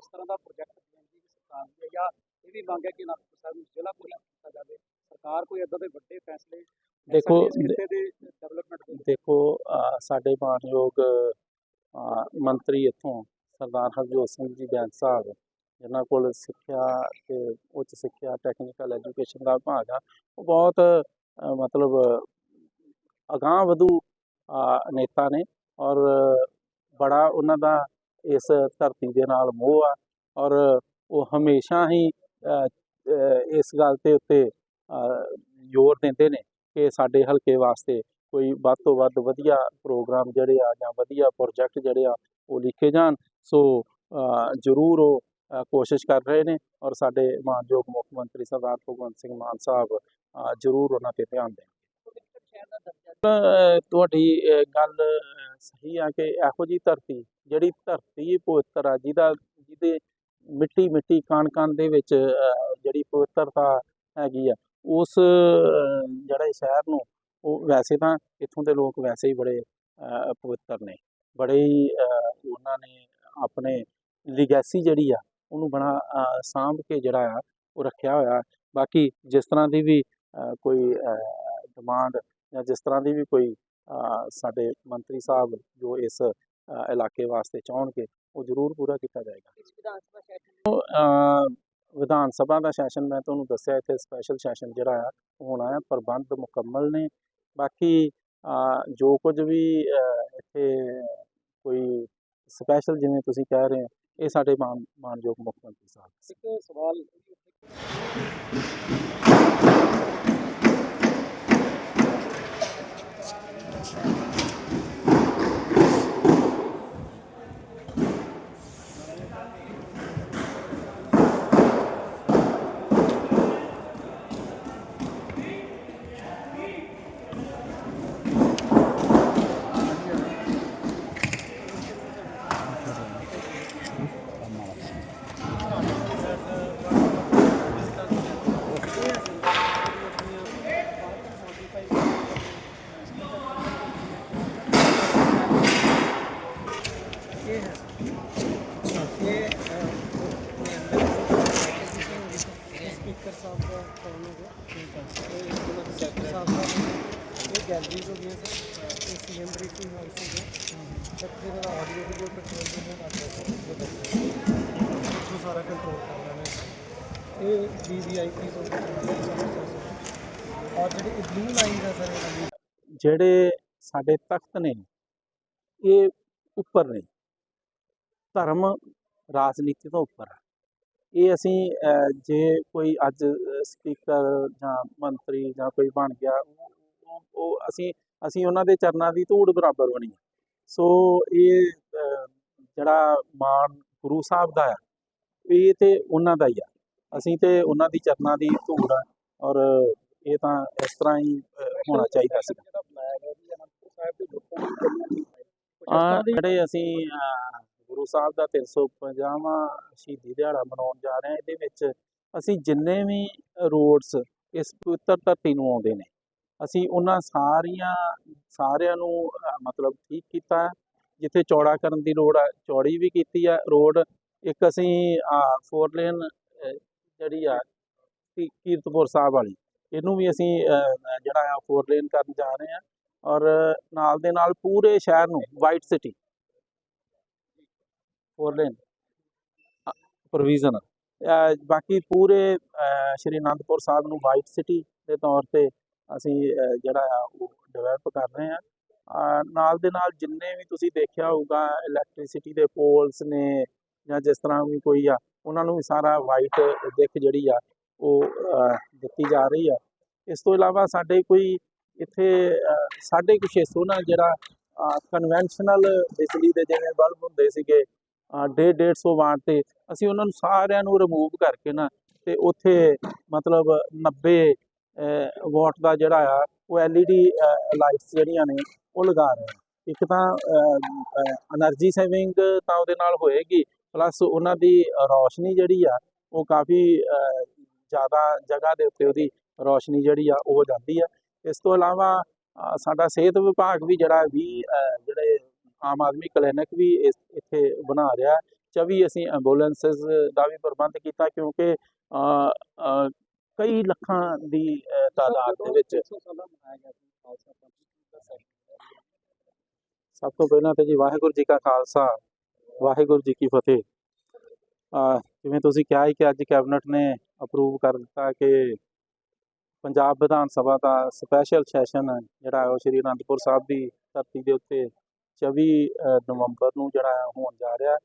ਇਸ ਤਰ੍ਹਾਂ ਦਾ ਪ੍ਰੋਜੈਕਟ ਬੀਐਨਜੀ ਦੀ ਸਰਕਾਰ ਦੀ ਹੈ ਜਾਂ ਇਹ ਵੀ ਮੰਗ ਹੈ ਕਿ ਅਨੰਦਪੁਰ ਸਾਹਿਬ ਨੂੰ ਜ਼ਿਲ੍ਹਾ ਪੂਰਾ ਕੀਤਾ ਜਾਵੇ। ਸਰਕਾਰ ਕੋਈ ਏਦਾਂ ਦੇ ਵੱਡੇ ਫੈਸਲੇ ਦੇਖੋ, ਡਿਵੈਲਪਮੈਂਟ ਦੇਖੋ ਸਾਡੇ ਮਾਨਯੋਗ ਮੰਤਰੀ ਇੱਥੋਂ ਸਰਦਾਰ ਹਰਜੋਤ ਸਿੰਘ ਜੀ ਬੈਂਸ ਸਾਹਿਬ ਜਿਨ੍ਹਾਂ ਕੋਲ ਸਿੱਖਿਆ ਤੇ ਉੱਚ ਸਿੱਖਿਆ ਟੈਕਨੀਕਲ ਐਜੂਕੇਸ਼ਨ ਦਾ ਵਿਭਾਗ ਆ ਉਹ ਬਹੁਤ ਮਤਲਬ ਅਗਾਂਹ ਵਧੂ ਨੇਤਾ ਨੇ ਔਰ ਬੜਾ ਉਹਨਾਂ ਦਾ ਇਸ ਧਰਤੀ ਦੇ ਨਾਲ ਮੋਹ ਆ ਔਰ ਉਹ ਹਮੇਸ਼ਾ ਹੀ ਇਸ ਗੱਲ ਤੇ ਉੱਤੇ ਜ਼ੋਰ ਦਿੰਦੇ ਨੇ ਕਿ ਸਾਡੇ ਹਲਕੇ ਵਾਸਤੇ ਕੋਈ ਵੱਧ ਤੋਂ ਵੱਧ ਵਧੀਆ ਪ੍ਰੋਗਰਾਮ ਜਿਹੜੇ ਆ ਜਾਂ ਵਧੀਆ ਪ੍ਰੋਜੈਕਟ ਜਿਹੜੇ ਆ ਉਹ ਲਿਖੇ ਜਾਣ। ਸੋ ਜ਼ਰੂਰ ਉਹ ਕੋਸ਼ਿਸ਼ ਕਰ ਰਹੇ ਨੇ ਔਰ ਸਾਡੇ ਮਾਨਯੋਗ ਮੁੱਖ ਮੰਤਰੀ ਸਰਦਾਰ ਭਗਵੰਤ ਸਿੰਘ ਮਾਨ ਸਾਹਿਬ ਜ਼ਰੂਰ ਉਹਨਾਂ ਤੇ ਧਿਆਨ ਦੇਣ ਤੁਹਾਡੀ ਗੱਲ ਸਹੀ ਆ ਕਿ ਇਹੋ ਜੀ ਧਰਤੀ ਜਿਹੜੀ ਧਰਤੀ ਪਵਿੱਤਰ ਆ ਜਿਹਦਾ ਜਿਹਦੇ ਮਿੱਟੀ ਮਿੱਟੀ ਕਣ ਕਣ ਦੇ ਵਿੱਚ ਜਿਹੜੀ ਪਵਿੱਤਰਤਾ ਹੈਗੀ ਆ ਉਸ ਅ, ਜਿਹੜੇ ਸ਼ਹਿਰ ਨੂੰ ਉਹ ਵੈਸੇ ਤਾਂ ਇੱਥੋਂ ਦੇ ਲੋਕ ਵੈਸੇ ਹੀ ਬੜੇ ਪਵਿੱਤਰ ਨੇ। ਬੜੇ ਹੀ ਉਹਨਾਂ ਨੇ ਆਪਣੇ ਲਿਗੈਸੀ ਜਿਹੜੀ ਆ ਉਹਨੂੰ ਬੜਾ ਸਾਂਭ ਕੇ ਜਿਹੜਾ ਆ ਉਹ ਰੱਖਿਆ ਹੋਇਆ। ਬਾਕੀ ਜਿਸ ਤਰ੍ਹਾਂ ਦੀ ਵੀ ਕੋਈ ਡਿਮਾਂਡ ਜਾਂ ਜਿਸ ਤਰ੍ਹਾਂ ਦੀ ਵੀ ਕੋਈ ਸਾਡੇ ਮੰਤਰੀ ਸਾਹਿਬ ਜੋ ਇਸ ਇਲਾਕੇ ਵਾਸਤੇ ਚਾਹਣਗੇ ਉਹ ਜ਼ਰੂਰ ਪੂਰਾ ਕੀਤਾ ਜਾਏਗਾ। ਵਿਧਾਨ ਸਭਾ ਦਾ ਸੈਸ਼ਨ ਮੈਂ ਤੁਹਾਨੂੰ ਦੱਸਿਆ ਇੱਥੇ ਸਪੈਸ਼ਲ ਸੈਸ਼ਨ ਜਿਹੜਾ ਆ ਹੋਣਾ ਹੈ ਪ੍ਰਬੰਧ ਮੁਕੰਮਲ ਨੇ। ਬਾਕੀ ਜੋ ਕੁਝ ਵੀ ਇੱਥੇ ਕੋਈ ਸਪੈਸ਼ਲ ਜਿਵੇਂ ਤੁਸੀਂ ਕਹਿ ਰਹੇ ਹੋ ਇਹ ਸਾਡੇ ਮਾਨ ਮਾਨਯੋਗ ਮੁੱਖ ਮੰਤਰੀ ਸਾਹਿਬ ਇੱਕ ਸਵਾਲ ਦਾ ਫੋਨ ਹੋ ਗਿਆ ਠੀਕ ਹੈ ਇਹ ਉਹਨਾਂ ਦੇ ਸੈਕਟਰ ਸਾਹਿਬ ਦਾ ਇਹ ਗੈਲਰੀਜ਼ ਹੋ ਗਈਆਂ ਸਰ ਇਹ ਸੀਐਮ ਬਰੀਫਿੰਗ ਹਾਊਸ ਹੋ ਗਿਆ ਸੈਕਟਰੀ ਦਾ ਆਡੀਓ ਵੀਡੀਓ ਕੰਟਰੋਲ ਰੂਮ ਹੈ ਸਾਡੇ ਕੋਲ ਸਾਰਾ ਕੰਟਰੋਲ ਕਰਨਾ ਹੈ ਇਹ ਵੀਵੀਆਈਪੀਸ ਹੋ ਗਏ ਔਰ ਜਿਹੜੀ ਬਲੂ ਲਾਈਨ ਹੈ ਸਰ ਇਹਨਾਂ ਦੀ ਜਿਹੜੇ ਸਾਡੇ ਤਖਤ ਨੇ ਇਹ ਉੱਪਰ ਨੇ ਧਰਮ ਰਾਜਨੀਤੀ ਤੋਂ ਉੱਪਰ ਹੈ ਇਹ ਅਸੀਂ ਜੇ ਕੋਈ ਅੱਜ ਸਪੀਕਰ ਜਾਂ ਮੰਤਰੀ ਜਾਂ ਕੋਈ ਬਣ ਗਿਆ ਉਹ- ਅਸੀਂ ਅਸੀਂ ਉਹਨਾਂ ਦੇ ਚਰਨਾਂ ਦੀ ਧੂੜ ਬਰਾਬਰ ਬਣੀ ਸੋ ਇਹ ਜਿਹੜਾ ਮਾਣ ਗੁਰੂ ਸਾਹਿਬ ਦਾ ਆ ਇਹ ਤੇ ਉਹਨਾਂ ਦਾ ਹੀ ਆ। ਅਸੀਂ ਤੇ ਉਹਨਾਂ ਦੀ ਚਰਨਾਂ ਦੀ ਧੂੜ ਆ ਔਰ ਇਹ ਤਾਂ ਇਸ ਤਰ੍ਹਾਂ ਹੀ ਹੋਣਾ ਚਾਹੀਦਾ ਸੀ। ਆ ਜਿਹੜੇ ਅਸੀਂ ਗੁਰੂ ਸਾਹਿਬ ਦਾ 350ਵਾਂ ਸ਼ਹੀਦੀ ਦਿਹਾੜਾ ਮਨਾਉਣ ਜਾ ਰਹੇ ਹਾਂ। ਇਹਦੇ ਵਿੱਚ ਅਸੀਂ ਜਿੰਨੇ ਵੀ ਰੋਡਸ ਇਸ ਪਵਿੱਤਰ ਧਰਤੀ ਨੂੰ ਆਉਂਦੇ ਨੇ, ਅਸੀਂ ਉਹਨਾਂ ਸਾਰੀਆਂ, ਸਾਰਿਆਂ ਨੂੰ ਮਤਲਬ ਠੀਕ ਕੀਤਾ ਹੈ। ਜਿੱਥੇ ਚੌੜਾ ਕਰਨ ਦੀ ਲੋੜ ਹੈ ਚੌੜੀ ਵੀ ਕੀਤੀ ਹੈ ਰੋਡ ਇੱਕ ਅਸੀਂ ਫੋਰ ਲੇਨ ਜਿਹੜੀ ਆ, ਕੀ- ਕੀਰਤਪੁਰ ਸਾਹਿਬ ਵਾਲੀ, ਇਹਨੂੰ ਵੀ ਅਸੀਂ ਜਿਹੜਾ ਆ ਫੋਰ ਲੇਨ ਕਰਨ ਜਾ ਰਹੇ ਹਾਂ। ਔਰ ਨਾਲ ਦੇ ਨਾਲ ਪੂਰੇ ਸ਼ਹਿਰ ਨੂੰ white city four lane provision ਬਾਕੀ ਪੂਰੇ ਸ਼੍ਰੀ ਅਨੰਦਪੁਰ ਸਾਹਿਬ ਨੂੰ ਵਾਈਟ ਸਿਟੀ ਦੇ ਤੌਰ ਤੇ ਅਸੀਂ ਜਿਹੜਾ ਆ ਉਹ ਡਿਵੈਲਪ ਕਰ ਰਹੇ ਹਾਂ। ਨਾਲ ਦੇ ਨਾਲ ਜਿੰਨੇ ਵੀ ਤੁਸੀਂ ਦੇਖਿਆ ਹੋਊਗਾ ਇਲੈਕਟ੍ਰਿਸਿਟੀ ਦੇ ਪੋਲਸ ਨੇ ਜਾਂ ਜਿਸ ਤਰ੍ਹਾਂ ਵੀ ਕੋਈ ਆ ਉਹਨਾਂ ਨੂੰ ਸਾਰਾ ਵਾਈਟ ਦਿੱਖ ਜਿਹੜੀ ਆ ਉਹ ਦਿੱਤੀ ਜਾ ਰਹੀ ਆ। ਇਸ ਤੋਂ ਇਲਾਵਾ ਸਾਡੇ ਕੋਈ ਇੱਥੇ ਅਹ, ਸਾਢੇ ਕੁ ਛੇ ਜਿਹੜਾ ਕਨਵੈਨਸ਼ਨਲ ਬਿਜਲੀ ਦੇ ਜਿਵੇਂ ਬਲਬ ਹੁੰਦੇ ਸੀਗੇ 1.5 150 ਵਾਟ ਤੇ ਅਸੀਂ ਉਹਨਾਂ ਨੂੰ ਸਾਰਿਆਂ ਨੂੰ ਰਿਮੂਵ ਕਰਕੇ ਨਾ ਤੇ ਉੱਥੇ ਮਤਲਬ 90 ਵਾਟ ਦਾ ਜਿਹੜਾ ਆ, ਉਹ ਐਲਈਡੀ ਲਾਈਟਸ ਜਿਹੜੀਆਂ ਨੇ ਉਹ ਲਗਾ ਰਹੇ ਇੱਕ ਤਾਂ એનર્ਜੀ ਸੇਵਿੰਗ ਤਾਂ ਉਹਦੇ ਨਾਲ ਹੋਏਗੀ ਪਲੱਸ ਉਹਨਾਂ ਦੀ ਰੌਸ਼ਨੀ ਜਿਹੜੀ ਆ, ਉਹ ਕਾਫੀ ਜ਼ਿਆਦਾ ਜਗ੍ਹਾ ਦੇ ਉੱਤੇ ਉਹਦੀ ਰੌਸ਼ਨੀ ਜਿਹੜੀ ਆ, ਉਹ ਜਾਂਦੀ ਆ। ਇਸ ਤੋਂ ਇਲਾਵਾ ਸਾਡਾ ਸਿਹਤ ਵਿਭਾਗ ਵੀ ਜਿਹੜਾ 20 ਜਿਹੜੇ ਆਮ ਆਦਮੀ ਕਲੀਨਿਕ ਵੀ ਇਸ, ਇੱਥੇ ਬਣਾ ਰਿਹਾ। 24 ਅਸੀਂ ਐਂਬੂਲੈਂਸਸ ਦਾ ਵੀ ਪ੍ਰਬੰਧ ਕੀਤਾ ਕਿਉਂਕਿ ਕਈ ਲੱਖਾਂ ਦੀ ਤਾਦਾਦ ਦੇ ਵਿੱਚ ਸਭ ਤੋਂ ਪਹਿਲਾਂ ਤੇ ਜੀ ਵਾਹਿਗੁਰੂ ਜੀ ਕਾ ਖਾਲਸਾ, ਵਾਹਿਗੁਰੂ ਜੀ ਕੀ ਫਤਿਹ। ਜਿਵੇਂ ਤੁਸੀਂ ਕਿਹਾ ਹੀ ਕਿ ਅੱਜ ਕੈਬਨਿਟ ਨੇ ਅਪਰੂਵ ਕਰ ਦਿੱਤਾ ਕਿ ਪੰਜਾਬ ਵਿਧਾਨ ਸਭਾ ਦਾ ਸਪੈਸ਼ਲ ਸੈਸ਼ਨ ਜਿਹੜਾ ਉਹ ਸ਼੍ਰੀ ਅਨੰਦਪੁਰ ਸਾਹਿਬ ਦੀ ਧਰਤੀ ਦੇ ਉੱਤੇ 24 ਨਵੰਬਰ ਨੂੰ ਜਿਹੜਾ ਹੋਣ ਜਾ ਰਿਹਾ,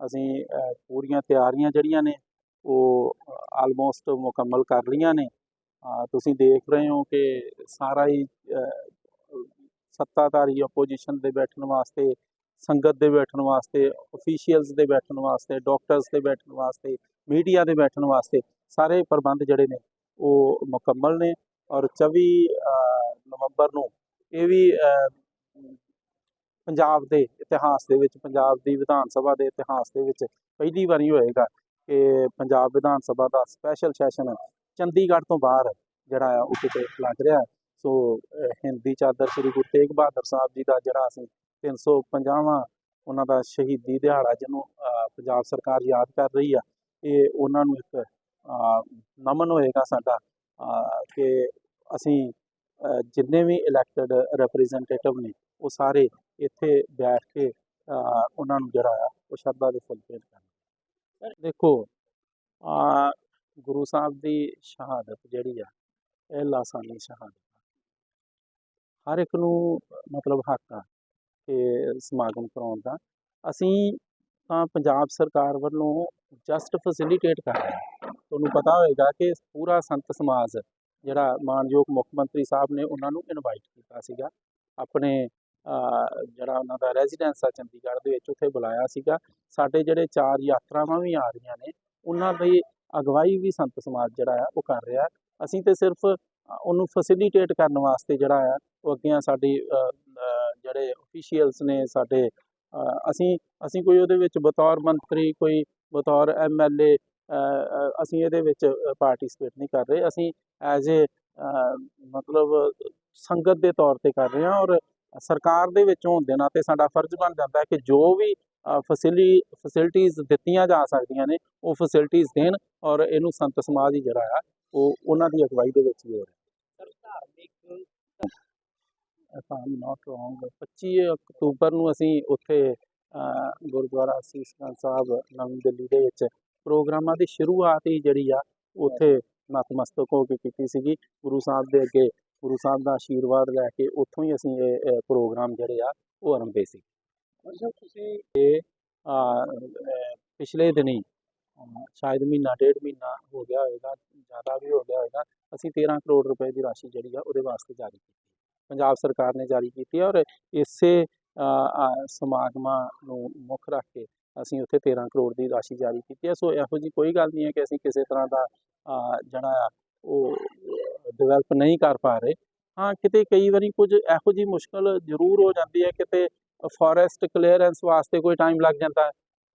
ਅਸੀਂ ਪੂਰੀਆਂ ਤਿਆਰੀਆਂ ਜਿਹੜੀਆਂ ਨੇ, ਉਹ ਆਲਮੋਸਟ ਮੁਕੰਮਲ ਕਰ ਲਈਆਂ ਨੇ। ਤੁਸੀਂ ਦੇਖ ਰਹੇ ਹੋ ਕਿ ਸਾਰਾ ਹੀ ਸੱਤਾਧਾਰੀ ਆਪੋਜੀਸ਼ਨ ਦੇ ਬੈਠਣ ਵਾਸਤੇ, ਸੰਗਤ ਦੇ ਬੈਠਣ ਵਾਸਤੇ ਅਫੀਸ਼ੀਅਲਸ ਦੇ ਬੈਠਣ ਵਾਸਤੇ ਡਾਕਟਰਸ ਦੇ ਬੈਠਣ ਵਾਸਤੇ ਮੀਡੀਆ ਦੇ ਬੈਠਣ ਵਾਸਤੇ ਸਾਰੇ ਪ੍ਰਬੰਧ ਜਿਹੜੇ ਨੇ, ਉਹ ਮੁਕੰਮਲ ਨੇ। ਔਰ 24 ਨਵੰਬਰ ਨੂੰ ਇਹ ਵੀ ਪੰਜਾਬ ਦੇ ਇਤਿਹਾਸ ਦੇ ਵਿੱਚ, ਪੰਜਾਬ ਦੀ ਵਿਧਾਨ ਸਭਾ ਦੇ ਇਤਿਹਾਸ ਦੇ ਵਿੱਚ ਪਹਿਲੀ ਵਾਰੀ ਹੋਏਗਾ ਕਿ ਪੰਜਾਬ ਵਿਧਾਨ ਸਭਾ ਦਾ ਸਪੈਸ਼ਲ ਸੈਸ਼ਨ ਚੰਡੀਗੜ੍ਹ ਤੋਂ ਬਾਹਰ ਜਿਹੜਾ ਆ ਉਹ ਕਿਤੇ ਲੱਗ ਰਿਹਾ ਸੋ ਹਿੰਦੀ ਚਾਦਰ ਸ੍ਰੀ ਗੁਰੂ ਤੇਗ ਬਹਾਦਰ ਸਾਹਿਬ ਜੀ ਦਾ ਜਿਹੜਾ ਅਸੀਂ 350ਵਾਂ ਉਹਨਾਂ ਦਾ ਸ਼ਹੀਦੀ ਦਿਹਾੜਾ ਜਿਹਨੂੰ ਪੰਜਾਬ ਸਰਕਾਰ ਯਾਦ ਕਰ ਰਹੀ ਆ, ਇਹ ਉਹਨਾਂ ਨੂੰ ਇੱਕ ਨਮਨ ਹੋਏਗਾ ਸਾਡਾ ਕਿ ਅਸੀਂ ਜਿੰਨੇ ਵੀ ਇਲੈਕਟਡ ਰਿਪਰੈਜ਼ੈਂਟੇਟਿਵ ਨੇ ਉਹ ਸਾਰੇ ਇੱਥੇ ਬੈਠ ਕੇ ਉਹਨਾਂ ਨੂੰ ਜਿਹੜਾ ਆ ਉਹ ਸ਼ਰਧਾ ਦੇ ਫੁੱਲ ਭੇਟ ਕਰਨ। ਦੇਖੋ ਅ, ਗੁਰੂ ਸਾਹਿਬ ਦੀ ਸ਼ਹਾਦਤ ਜਿਹੜੀ ਆ ਇਹ ਲਾਸਾਨੀ ਸ਼ਹਾਦਤ ਹਰ ਇੱਕ ਨੂੰ ਮਤਲਬ ਹੱਕ ਆ ਕਿ ਸਮਾਗਮ ਕਰਾਉਣ ਦਾ। ਅਸੀਂ ਤਾਂ ਪੰਜਾਬ ਸਰਕਾਰ ਵੱਲੋਂ ਜਸਟ ਫੈਸਿਲਿਟੇਟ ਕਰ ਰਹੇ ਹਾਂ। ਤੁਹਾਨੂੰ ਪਤਾ ਹੋਏਗਾ ਕਿ ਪੂਰਾ ਸੰਤ ਸਮਾਜ ਜਿਹੜਾ ਮਾਨਯੋਗ ਮੁੱਖ ਮੰਤਰੀ ਸਾਹਿਬ ਨੇ ਉਹਨਾਂ ਨੂੰ ਇਨਵਾਈਟ ਕੀਤਾ ਸੀਗਾ ਆਪਣੇ ਜਿਹੜਾ ਉਹਨਾਂ ਦਾ ਰੈਜ਼ੀਡੈਂਸ ਆ ਚੰਡੀਗੜ੍ਹ ਦੇ ਵਿੱਚ, ਉੱਥੇ ਬੁਲਾਇਆ ਸੀਗਾ। ਸਾਡੇ ਜਿਹੜੇ ਚਾਰ ਯਾਤਰਾਵਾਂ ਵੀ ਆ ਰਹੀਆਂ ਨੇ, ਉਹਨਾਂ ਦੀ ਅਗਵਾਈ ਵੀ ਸੰਤ ਸਮਾਜ ਜਿਹੜਾ ਆ, ਉਹ ਕਰ ਰਿਹਾ ਅਸੀਂ ਤੇ ਸਿਰਫ ਉਹਨੂੰ ਫੈਸਿਲਿਟੇਟ ਕਰਨ ਵਾਸਤੇ ਜਿਹੜਾ ਆ, ਉਹ ਅੱਗੇ ਸਾਡੀ ਜਿਹੜੇ ਅਫੀਸ਼ੀਅਲਸ ਨੇ ਸਾਡੇ ਅਸੀਂ ਅਸੀਂ ਕੋਈ ਉਹਦੇ ਵਿੱਚ ਬਤੌਰ ਮੰਤਰੀ, ਕੋਈ ਬਤੌਰ ਐਮਐਲਏ ਅਸੀਂ ਇਹਦੇ ਵਿੱਚ ਪਾਰਟਿਸਿਪੇਟ ਨਹੀਂ ਕਰ ਰਹੇ। ਅਸੀਂ ਐਜ਼ ਏ ਮਤਲਬ ਸੰਗਤ ਦੇ ਤੌਰ ਤੇ ਕਰ ਰਹੇ ਹਾਂ ਔਰ ਸਰਕਾਰ ਦੇ ਵਿੱਚ ਹੋਣ ਦੇ ਨਾਤੇ ਸਾਡਾ ਫਰਜ਼ ਬਣ ਜਾਂਦਾ ਹੈ ਕਿ ਜੋ ਵੀ ਫੈਸਿਲੀ ਫੈਸਿਲਿਟੀਜ਼ ਦਿੱਤੀਆਂ ਜਾ ਸਕਦੀਆਂ ਨੇ ਉਹ ਫੈਸਿਲਿਟੀਜ਼ ਦੇਣ ਔਰ ਇਹਨੂੰ ਸੰਤ ਸਮਾਜ ਹੀ ਜਿਹੜਾ ਆ ਉਹ ਉਹਨਾਂ ਦੀ ਅਗਵਾਈ ਦੇ ਵਿੱਚ ਹੀ ਹੋ ਰਿਹਾ। ਧਾਰਮਿਕ 25 ਅਕਤੂਬਰ ਨੂੰ ਅਸੀਂ ਉੱਥੇ ਗੁਰਦੁਆਰਾ ਸੀਸ ਗੰਜ ਸਾਹਿਬ ਨਵੀਂ ਦਿੱਲੀ ਦੇ ਵਿੱਚ ਪ੍ਰੋਗਰਾਮਾਂ ਦੀ ਸ਼ੁਰੂਆਤ ਹੀ ਜਿਹੜੀ ਆ ਉੱਥੇ ਨਤਮਸਤਕ ਹੋ ਕੇ ਕੀਤੀ ਸੀਗੀ। ਗੁਰੂ ਸਾਹਿਬ ਦੇ ਅੱਗੇ ਗੁਰੂ ਸਾਹਿਬ ਦਾ ਆਸ਼ੀਰਵਾਦ ਲੈ ਕੇ ਉੱਥੋਂ ਹੀ ਅਸੀਂ ਇਹ ਪ੍ਰੋਗਰਾਮ ਜਿਹੜੇ ਆ ਉਹ ਆਰੰਭੇ ਸੀ। ਸਰ ਤੁਸੀਂ ਅ, ਪਿਛਲੇ ਦਿਨੀ ਸ਼ਾਇਦ ਮਹੀਨਾ ਡੇਢ ਮਹੀਨਾ ਹੋ ਗਿਆ ਹੋਵੇਗਾ ਜ਼ਿਆਦਾ ਵੀ ਹੋ ਗਿਆ ਹੋਵੇਗਾ ਅਸੀਂ 13 ਕਰੋੜ ਰੁਪਏ ਦੀ ਰਾਸ਼ੀ ਜਿਹੜੀ ਆ ਉਹਦੇ ਵਾਸਤੇ ਜਾਰੀ ਕੀਤੀ। ਪੰਜਾਬ ਸਰਕਾਰ ਨੇ ਜਾਰੀ ਕੀਤੀ ਹੈ ਔਰ ਇਸੇ ਸਮਾਗਮਾਂ ਨੂੰ ਮੁੱਖ ਰੱਖ ਕੇ ਅਸੀਂ ਉੱਥੇ 13 ਕਰੋੜ ਦੀ ਰਾਸ਼ੀ ਜਾਰੀ ਕੀਤੀ ਹੈ ਸੋ ਇਹੋ ਜੀ ਕੋਈ ਗੱਲ ਨਹੀਂ ਹੈ ਕਿ ਅਸੀਂ ਕਿਸੇ ਤਰ੍ਹਾਂ ਦਾ ਜਿਹੜਾ ਉਹ ਡਿਵੈਲਪ ਨਹੀਂ ਕਰ ਪਾ ਰਹੇ ਹਾਂ ਕਿਤੇ ਕਈ ਵਾਰੀ ਕੁਝ ਇਹੋ ਜੀ ਮੁਸ਼ਕਲ ਜ਼ਰੂਰ ਹੋ ਜਾਂਦੀ ਹੈ ਕਿਤੇ ਫੋਰੈਸਟ ਕਲੀਅਰੈਂਸ ਵਾਸਤੇ ਕੋਈ ਟਾਈਮ ਲੱਗ ਜਾਂਦਾ ਹੈ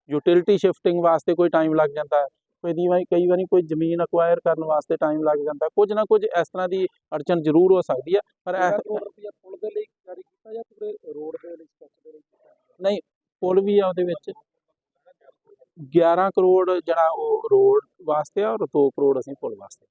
ਯੂਟਿਲਿਟੀ ਸ਼ਿਫਟਿੰਗ ਵਾਸਤੇ ਕੋਈ ਟਾਈਮ ਲੱਗ ਜਾਂਦਾ ਹੈ ਕਈ ਵਾਰੀ ਕਈ ਵਾਰੀ ਕੋਈ ਜ਼ਮੀਨ ਅਕਵਾਇਰ ਕਰਨ ਵਾਸਤੇ ਟਾਈਮ ਲੱਗ ਜਾਂਦਾ ਕੁਝ ਨਾ ਕੁਝ ਇਸ ਤਰ੍ਹਾਂ ਦੀ ਅੜਚਨ ਜ਼ਰੂਰ ਹੋ ਸਕਦੀ ਹੈ ਪਰ 13 ਇਹ ਪੁਲ ਦੇ ਲਈ ਜਾਰੀ ਕੀਤਾ ਜਾਂ ਪੂਰੇ ਰੋਡ ਦੇ ਲਈ ਸਟ੍ਰਕਚਰ ਦੇ ਲਈ ਕੀਤਾ? ਪੁਲ ਵੀ ਆ ਉਹਦੇ ਵਿੱਚ। 11 ਕਰੋੜ ਜਿਹੜਾ ਉਹ ਰੋਡ ਵਾਸਤੇ ਆ ਔਰ 2 ਕਰੋੜ ਅਸੀਂ ਪੁਲ ਵਾਸਤੇ।